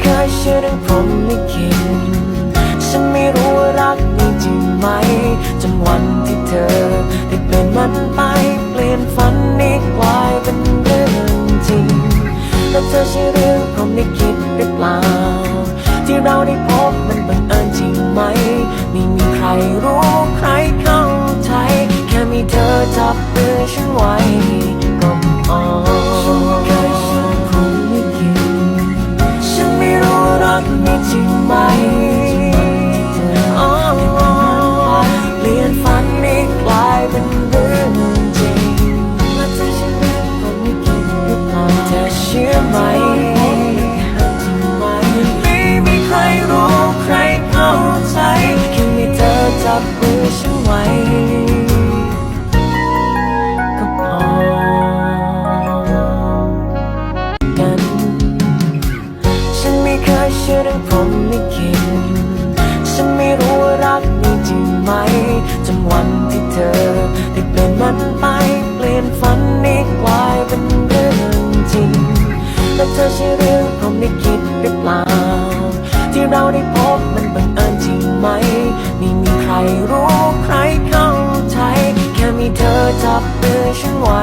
เคยเชื่อเรื่องพรหมลิขิตฉันไม่รู้ว่ารักมีจริงไหม จนวันที่เธอได้เปลี่ยนมันไปเปลี่ยนฝันนี้กลายเป็นเรื่องจริง แล้วเธอใช่เรื่องพรหมลิขิตหรือเปล่า ที่เราได้พบมันบังเอิญจริงไหม ไม่มีใครรู้ จริงไหม ไหมจนวันที่เธอได้เปลี่ยนมันไป เปลี่ยนฝันนี้กลายเป็นเรื่องจริง และเธอใช่เรื่องผมได้คิดหรือเปล่า ที่เราได้พบมันบังเอิญจริงไหม ไม่มีใครรู้ใครเข้าใจ แค่มีเธอจับมือฉันไว้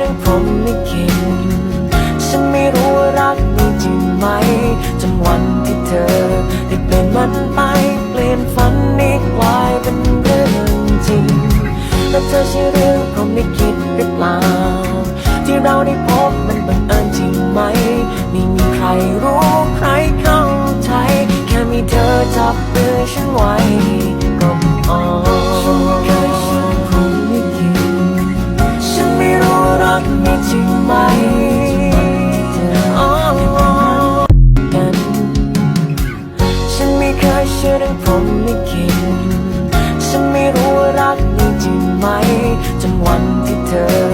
เรื่องพรหมลิขิตฉันไม่รู้ว่ารักมีจริงไหม จนวันที่เธอได้เปลี่ยนมันไป เปลี่ยนฝันนี้กลายเป็นเรื่องจริง แล้วเธอใช่เรื่องพรหมลิขิตหรือเปล่า ที่เราได้พบมันบังเอิญจริงไหม ไม่มีใครรู้ใครเข้าใจ แค่มีเธอจับมือฉันไว้ก็พอ เชื่อเรื่องพรหมลิขิตฉันไม่รู้ว่ารักมีจริงไหม จนวันที่เธอ